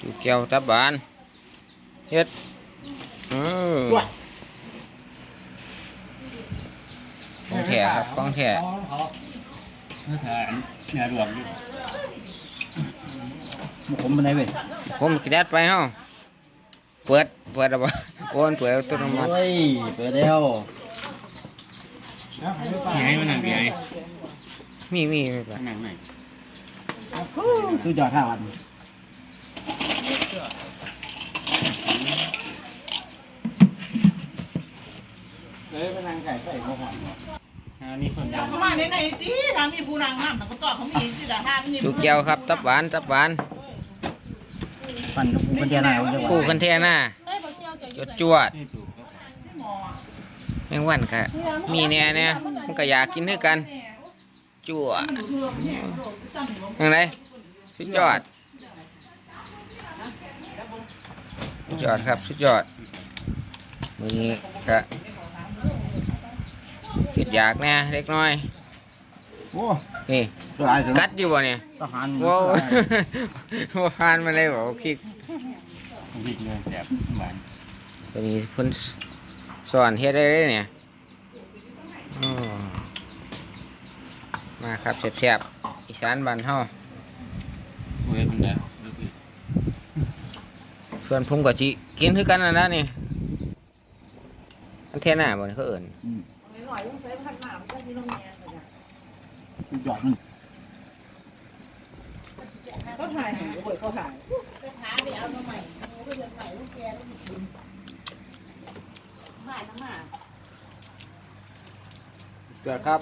จูแก้วตับบานเฮ็ดอืมของแท้ครับของแท้นี่แทนเนี่ยรวมอยู่ผมมันไหนเว้ยผมกินยัดไปเฮาเปิด เปิดแล้วบ่โอนเปิดอัตัวน้ำมันเฮ้ยเปิดแล้วพี่ไอ้มันนั่งพี่ไอ้มีมีมีไปนั่งไหน ตู้จอดท่าวันเลยมันนั่งไก่ใส่ข้าวหอมอ่านี่คนดังเขามาในไหนจีทางมีผู้นางห้ามแต่ก็ต่อเขามีจีแต่ห้ามมีจูแก้วครับ ตับบาน ตับบานปั่นกับกูกันเดียวหน่อยจะคู่กันแท้หน้าจดจวดนี่ตู่หมอแมงวันก็มีแน่เนี่ยมันก็อยากกินด้วยกัน จั่วหนูเพื่อนเนี่ยจำหนูยังไงสุดยอดสุดยอดครับสุดยอดมือนี้ก็คิดอยากแน่เล็กน้อยโอ้นี่ตัวอะไรถึงกัดอยู่บ่เนี่ยทหารว้าวว่าพานมาเลยบอกคิดพริกเลยแสบหวานตัวนี้เพิ่นสอนเฮ็ดได้เลยเนี่ยอ้อ มาครับแซ่บๆอีสานบ้านเฮาเว้ยมันเด้อส่วนผมก็สิกินคือกันนั่นนะนี่อันเทน่าบ่นี่เขาเอิ้นอืมหน่อยต้องใช้พันหนามก็มีโรงเรียนตู้จอดนึงเขาถ่ายหาเปิดเขาถ่ายหาไปเอามาใหม่โอ้ก็ยังใหม่ลูกแกลูกกินหายทั้งหมาเกิดครับ